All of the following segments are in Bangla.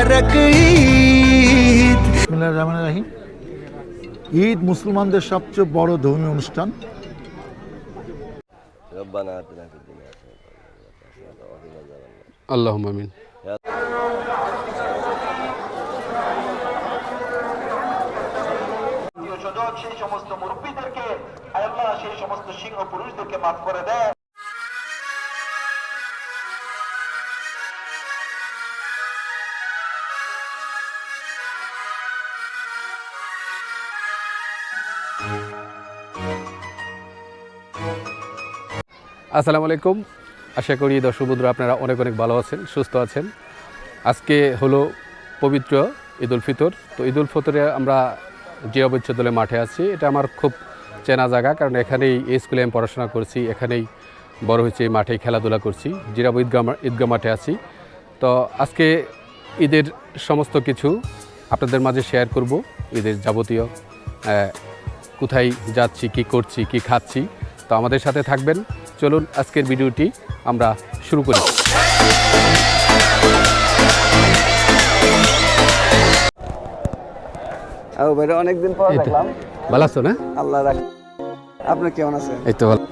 মুবারক ঈদ। রহমান রাহিম। ঈদ মুসলমানদের সবচেয়ে বড় ধর্মীয় অনুষ্ঠান। আল্লাহ আমিন। সেই সমস্ত মুরব্বীদেরকে আল্লাহ সেই সমস্ত সিংহ পুরুষদেরকে মাফ করে দেয় আসসালামু আলাইকুম। আশা করি দর্শক বন্ধুরা আপনারা অনেক অনেক ভালো আছেন, সুস্থ আছেন। আজকে হলো পবিত্র ঈদ উল ফিতর। তো ঈদ উল ফিতরে আমরা জিয়া বৈচ্ছদলে মাঠে আছি, এটা আমার খুব চেনা জায়গা, কারণ এখানেই এই স্কুলে আমি পড়াশোনা করছি, এখানেই বড় হয়েছে মাঠেই খেলাধুলা করছি জিরাব ঈদগাহ মা- ঈদগাহ মাঠে আছি। তো আজকে ঈদের সমস্ত কিছু আপনাদের মাঝে শেয়ার করব, ঈদের যাবতীয় কোথায় যাচ্ছি, কি করছি, কি খাচ্ছি। তো আমাদের সাথে থাকবেন। চলুন আজকের ভিডিওটি আমরা শুরু করি। অনেকদিন পর দেখলাম। ভালো আছো না? আল্লাহ রাখ। আপনি কেমন আছেন? এই তো ভালো।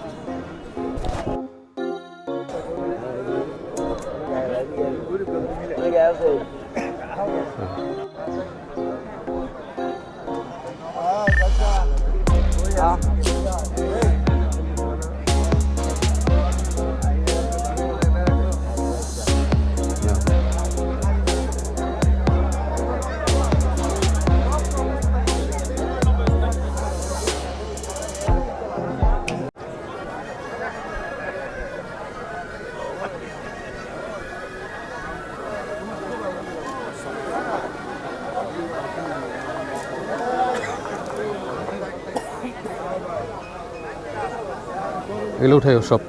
এগুলো উঠাই সব।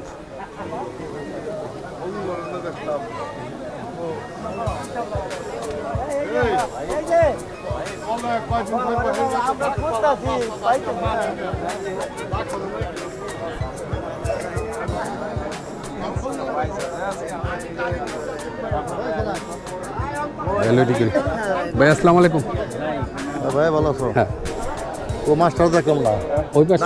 হ্যালো ডিগ্রি ভাই আসসালামু আলাইকুম। ভাই ভালো আছো? হ্যাঁ। ও মাস্টার দেখলাম না। ওই পাশে।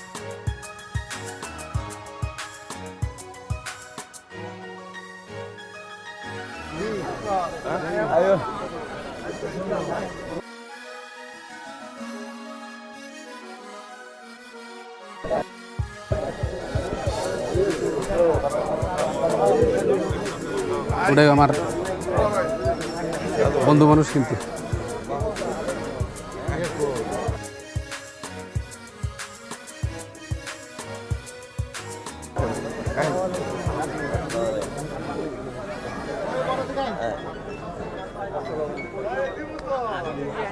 আয়ো ওটাই আমার বন্ধু মানুষ কিন্তু।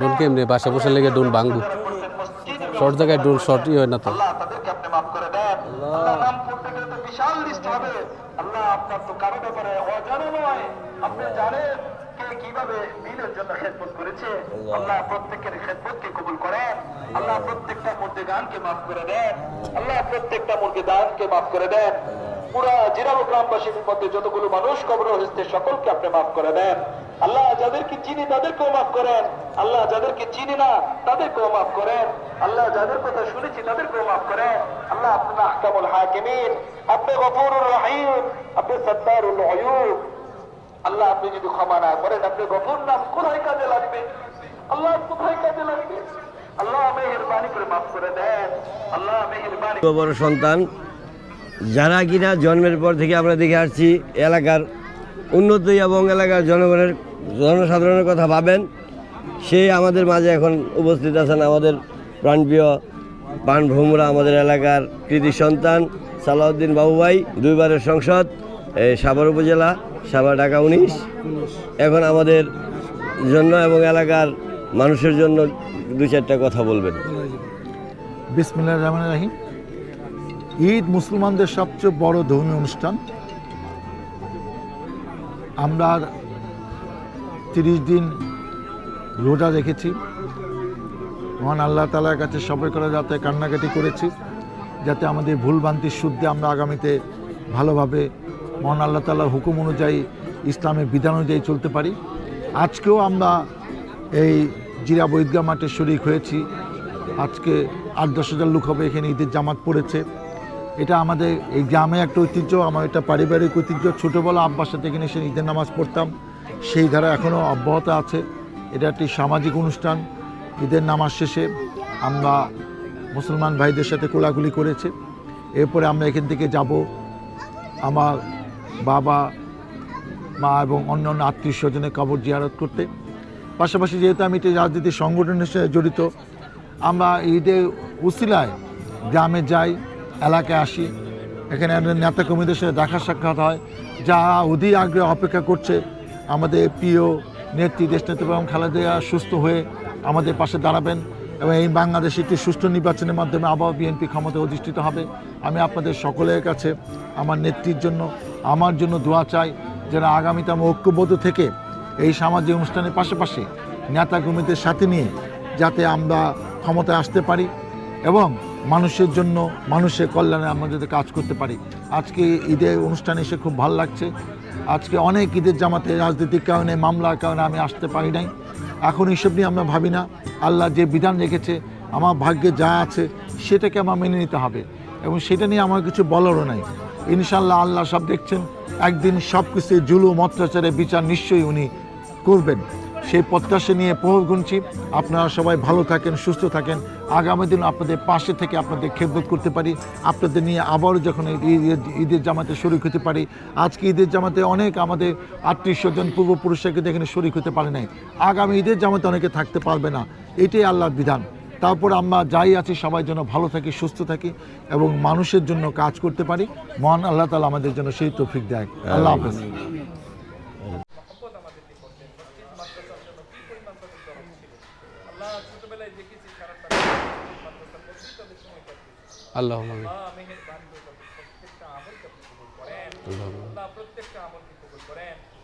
ডোন কেমনে? বাসা বসে লেগে ডোন ভাঙবো। শর্ট জায়গায় ডোন শর্টই হয় না তো। আল্লাহ তাদেরকে আপনি মাফ করে দেন। আল্লাহ। নাম করতে গেলে তো বিশাল লিস্ট হবে। আল্লাহ আপনার তো কারও ব্যাপারে অজানা নয়। আপনি জানেন কে কীভাবে দিনের জন্য খেদমত করেছে। আল্লাহ প্রত্যেকের খেদমতকে কবুল করেন। আল্লাহ প্রত্যেকটা মুর্দে গানকে মাফ করে দেন। আল্লাহ প্রত্যেকটা মুর্দে দানকে মাফ করে দেন। পুরা জিরাবো গ্রামবাসীর মধ্যে যতগুলো মানুষ কবর হয়েছে সকলকে আপনি মাফ করে দেন। আল্লাহ যাদেরকে চিনি তাদেরকেও মাফ করেন। আল্লাহ যাদেরকে চিনি না, তাদেরকেও মাফ করেন। আল্লাহ যাদের কথা শুনেছি, তাদেরকেও মাফ করেন। আল্লাহ আপনি আহকামুল হাকিমিন, আপনি গফুরুর রহিম, আপনি সত্তারুল অয়ুব আল্লাহ আপনি যদি ক্ষমা না করেন, আপনি গফুর নাম কোথায় কাজে লাগবে? আল্লাহ কোথায় কাজে লাগবে? বড় সন্তান, যারা কিনা জন্মের পর থেকে আমরা দেখে আসছি, এলাকার উন্নতি এবং এলাকার জনগণের জনসাধারণের কথা ভাবেন সেই আমাদের মাঝে এখন উপস্থিত আছেন আমাদের প্রাণপ্রিয় প্রাণভ্রমরা আমাদের এলাকার কৃতি সন্তান সালাউদ্দিন বাবুভাই, দুইবারের সংসদ সাভার উপজেলা, সাভার ঢাকা উনিশ। এখন আমাদের জন্য এবং এলাকার মানুষের জন্য দু চারটা কথা বলবেন। বিসমিল্লাহ রহমান রাহিম। ঈদ মুসলমানদের সবচেয়ে বড় ধর্মীয় অনুষ্ঠান। আমরা তিরিশ দিন রোজা রেখেছি। মহান আল্লাহ তালার কাছে সবাই করে যাতে কান্নাকাটি করেছি, যাতে আমাদের ভুলভ্রান্তির শুদ্ধে আমরা আগামীতে ভালোভাবে মহান আল্লাহ তালার হুকুম অনুযায়ী ইসলামের বিধান অনুযায়ী চলতে পারি। আজকেও আমরা এই জিরা বৈদগা মাঠে শরিক হয়েছি। আজকে আট, দশ হাজার লোক হবে এখানে ঈদের জামাত পড়েছে। এটা আমাদের এই গ্রামে একটা ঐতিহ্য, আমার এটা পারিবারিক ঐতিহ্য। ছোটোবেলা আব্বার সাথে এখানে এসে ঈদের নামাজ পড়তাম। সেই ধারা এখনও অব্যাহত আছে। এটা একটি সামাজিক অনুষ্ঠান। ঈদের নামাজ শেষে আমরা মুসলমান ভাইদের সাথে কোলাকুলি করেছে। এরপরে আমরা এখান থেকে যাব। আমার বাবা, মা এবং অন্য অন্য আত্মীয় স্বজনের কবর জিয়ারত করতে। পাশাপাশি যেহেতু আমি একটি রাজনীতি সংগঠনের সাথে জড়িত, আমরা ঈদে উসিলায় গ্রামে যাই, এলাকায় আসি। এখানে নেতা কর্মীদের সাথে দেখা সাক্ষাৎ হয় যা অধীর আগ্রহে অপেক্ষা করছে। আমাদের প্রিয় নেত্রী, দেশনেত্রী এবং খালেদা সুস্থ হয়ে আমাদের পাশে দাঁড়াবেন এবং এই বাংলাদেশে একটি সুষ্ঠু নির্বাচনের মাধ্যমে আবার বিএনপি ক্ষমতায় অধিষ্ঠিত হবে। আমি আপনাদের সকলের কাছে, আমার নেত্রীর জন্য, আমার জন্য দোয়া চাই যেন আগামীতে আমি ঐক্যবদ্ধ থেকে এই সামাজিক অনুষ্ঠানের পাশাপাশি নেতা কর্মীদের সাথে নিয়ে যাতে আমরা ক্ষমতায় আসতে পারি এবং মানুষের জন্য মানুষের কল্যাণে আমরা যাতে কাজ করতে পারি। আজকে ঈদের অনুষ্ঠানে এসে খুব ভালো লাগছে। আজকে অনেক ঈদের জামাতে রাজনৈতিক কারণে, মামলার কারণে আমি আসতে পারি নাই। এখন এইসব নিয়ে আমরা ভাবি না। আল্লাহ যে বিধান রেখেছে, আমার ভাগ্যে যা আছে সেটাকে আমার মেনে নিতে হবে এবং সেটা নিয়ে আমার কিছু বলারও নাই। ইনশাল্লাহ আল্লাহ সব দেখছেন। একদিন সব কিছু জুলুম, অত্যাচারের বিচার নিশ্চয়ই উনি করবেন। সেই প্রত্যাশা নিয়ে প্রহর গুনছি। আপনারা সবাই ভালো থাকেন, সুস্থ থাকেন। আগামী দিন আপনাদের পাশে থেকে আপনাদের খেদমত করতে পারি। আপনাদের নিয়ে আবারও যখন ঈদের জামাতে শরিক হতে পারি, আজকে ঈদের জামাতে অনেক আমাদের আত্মীয় স্বজন, পূর্বপুরুষরা কিন্তু এখানে শরিক হতে পারে নাই। আগামী ঈদের জামাতে অনেকে থাকতে পারবে না। এটাই আল্লাহর বিধান। তারপর আমরা যাই আছি, সবাই যেন ভালো থাকি, সুস্থ থাকি এবং মানুষের জন্য কাজ করতে পারি। মহান আল্লাহ তালা আমাদের জন্য সেই তৌফিক দেয়। আল্লাহ হাফেজ। আল্লাহ।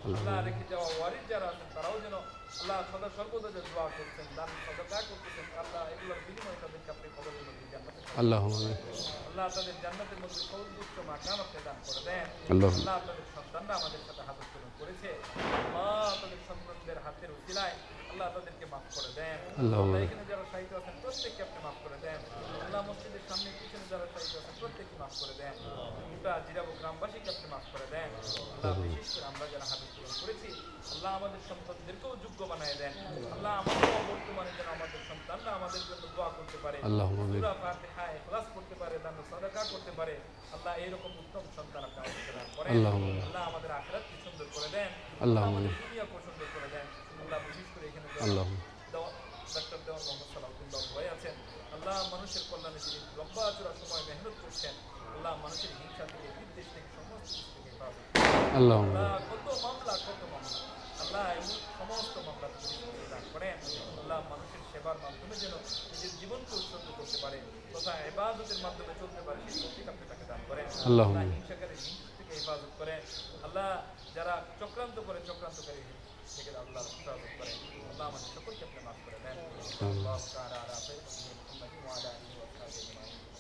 আল্লাহ রেখে যাওয়া ওয়ারিস যারা আছেন তারাও যেন আল্লাহ সদা সর্বদা যে দোয়া করছেন দান সদকা করতেছেন আল্লাহ এগুলোর বিনিময়ে তাদেরকে আপনি কবরের মধ্যে আল্লাহ। আল্লাহ তাদের জান্নাতের মধ্যে সর্বোচ্চ মাকাম আপনি দান করে দেন। আল্লাহ। তাদের সন্তানরা আমাদের সাথে হাত উত্তোলন করেছে। আল্লাহ তাদের সন্তানদের হাতের উচিলায় আল্লাহ তাদেরকে মাফ করে দেন। আল্লাহ এখানে যারা শাহিদ আছেন প্রত্যেককে আপনি মাফ করে দেন। আল্লাহ মসজিদের সামনে পিছনে যারা শাহিদ আছেন প্রত্যেককে মাফ করে দেন। গোটা জিরাবো গ্রামবাসীকে আপনি মাফ করে দেন। আল্লাহ বিশেষ করে আমরা যারা হাদিস পূরণ করেছি আল্লাহ আমাদের সন্তানদেরকেও যোগ্য বানায় দেন। আল্লাহ আমাদের বর্তমানে যেন আমাদের সন্তানরা আমাদের জন্য দোয়া করতে পারে। আল্লাহ ফাতিহা ইখলাস পারে দান সাদাকা করতে পারে। আল্লাহ এইরকম উত্তম সন্তান আপনি আমাদেরকে দান করেন। আল্লাহ আমাদের আখিরাতকে সুন্দর করে দেন। আল্লাহ আমাদের। দুনিয়াকে সুন্দর করে দেন। আল্লাহ বিশেষ করে এখানে আল্লাহ ডাক্তার দেওয়ান মোহাম্মদ বাবু ভাই আছেন আল্লাহ মানুষের কল্যাণে যিনি লম্বা চূড়া সময় মেহনত করছেন আল্লাহ মানুষের হিংসা থেকে বিদ্বেষ থেকে সমস্ত কিছু থেকে হেফাজত আল্লাহ আল্লাহ কত মামলা কত মামলা। আল্লাহ এমন সমস্ত মামলা দান করেন। আল্লাহ মানুষের সেবার মাধ্যমে যেন নিজের জীবনকে উৎসর্গ করতে পারে তথা এবাদতের মাধ্যমে চলতে পারে সেই তৌফিক আপনি তাকে দান করেন। আল্লাহ হিংসাকারী হিংসা থেকে হেফাজত করেন। আল্লাহ যারা চক্রান্ত করে চক্রান্তকারী থেকে আল্লাহ হেফাজত করেন। আল্লাহ আমাদের সকলকে আপনি মাফ করে দেন। আল্লাহ তাআলা আলা সাইয়্যিদিনা মুহাম্মাদিন ওয়া আলা আলিহি ওয়া সাহবিহি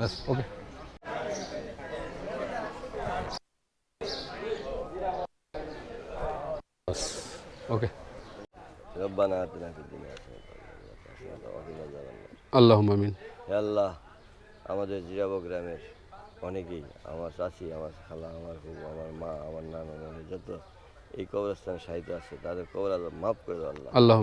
ব্যাস ওকে ওকে রব্বানা আতিনা ফিদ দুনিয়া হাসানাতাও ওয়া কিনা আযাবান নার। আল্লাহ আমিন হে আল্লাহ আমাদের জিরাবো গ্রামের অনেকেই আমার চাচি আমার খালা আমার ফুবু আমার মা আমার নানা নানি যত এই কবরস্থানে সাহিত্য আছে তাদের কবর আল্লাহ মাফ করে দাও আল্লাহ। আল্লাহ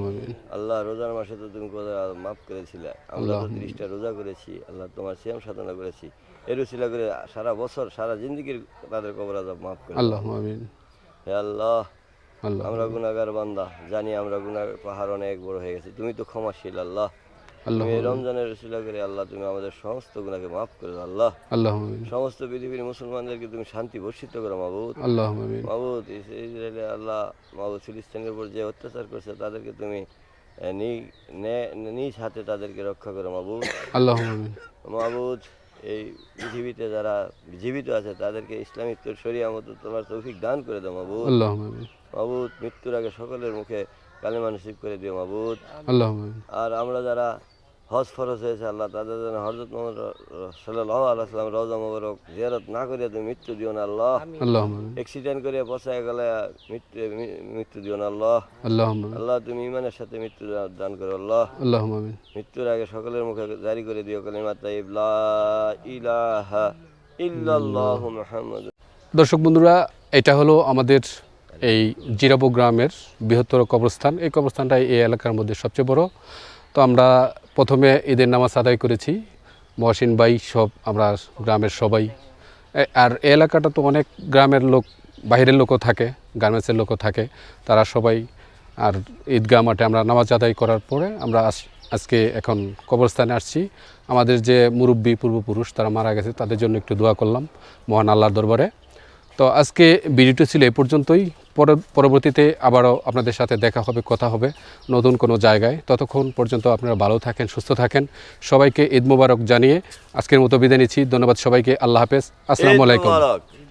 আল্লাহ রোজার মাসে তো তুমি কবর মাফ করেছিলে। আমরা তো তিরিশটা রোজা করেছি আল্লাহ তোমার শ্যাম সাধনা করেছি। এর উসিলা করে সারা বছর সারা জিন্দগির তাদের কবর আল্লাহ মাফ করে আল্লাহ হে আল্লাহ আল্লাহ আমরা গুনাগার বান্দা জানি আমরা গুনার পাহাড় অনেক বড় হয়ে গেছে। তুমি তো ক্ষমাশীল আল্লাহ। আল্লাহ রমজানের রসিলা করে আল্লাহ তুমি আমাদের সমস্ত গুণাকে মাফ করে আল্লাহ। আল্লাহ সমস্ত পৃথিবীর মুসলমানদেরকে তুমি শান্তি বর্ষিত করো মাবুদ। আল্লাহ আমিন মাবুদ ইসরায়েলে আল্লাহ মাবুদ ফিলিস্তিনের উপর যে অত্যাচার করছে তাদেরকে তুমি নিজ হাতে তাদেরকে রক্ষা করো মাবুদ। আল্লাহ আমিন মাবুদ এই পৃথিবীতে যারা জীবিত আছে তাদেরকে ইসলামিক শরিয়া মতো তোমার তৌফিক দান করে দাও মাবুদ। আল্লাহ আমিন মাবুদ মৃত্যুর আগে সকলের মুখে কালেমা নসিব করে দিও মাবুদ। আল্লাহ আর আমরা যারা হজ ফরজ হয়েছে আল্লাহ তাদের যেন হজরত মোহাম্মদ সাল্লাহ আলাইসালাম রওজা মোবারক জিয়ারত না করিয়া তুমি মৃত্যু দিও না আল্লাহ। অ্যাক্সিডেন্ট করে বসায় গেলে মৃত্যু মৃত্যু দিও না আল্লাহ। আল্লাহ আল্লাহ তুমি ইমানের সাথে মৃত্যু দান করো আল্লাহ। মৃত্যুর আগে সকলের মুখে জারি করে দিও কালিমা তাইব লা ইলাহা ইল্লাল্লাহু মুহাম্মাদ দর্শক বন্ধুরা এটা হলো আমাদের এই জিরাবো গ্রামের বৃহত্তর কবরস্থান। এই কবরস্থানটা এই এলাকার মধ্যে সবচেয়ে বড়। তো আমরা প্রথমে ঈদের নামাজ আদায় করেছি। মহসিন ভাই সব, আমরা গ্রামের সবাই। আর এলাকাটা তো অনেক গ্রামের লোক, বাইরের লোকও থাকে, গার্মেন্টসের লোকও থাকে। তারা সবাই, আর ঈদগাহ মাঠে আমরা নামাজ আদায় করার পরে আমরা আজ- আজকে এখন কবরস্থানে আসছি। আমাদের যে মুরব্বী পূর্বপুরুষ, তারা মারা গেছে, তাদের জন্য একটু দোয়া করলাম, মহান আল্লাহর দরবারে। তো আজকে ভিডিওটি ছিল এ পর্যন্তই। পর- পরবর্তীতে আবারও আপনাদের সাথে দেখা হবে কথা হবে নতুন কোনো জায়গায়। ততক্ষণ পর্যন্ত আপনারা ভালো থাকেন সুস্থ থাকেন। সবাইকে ঈদ মুবারক জানিয়ে আজকের মতো বিদায় নিচ্ছি। ধন্যবাদ সবাইকে। আল্লাহ হাফেজ। আসসালামু আলাইকুম।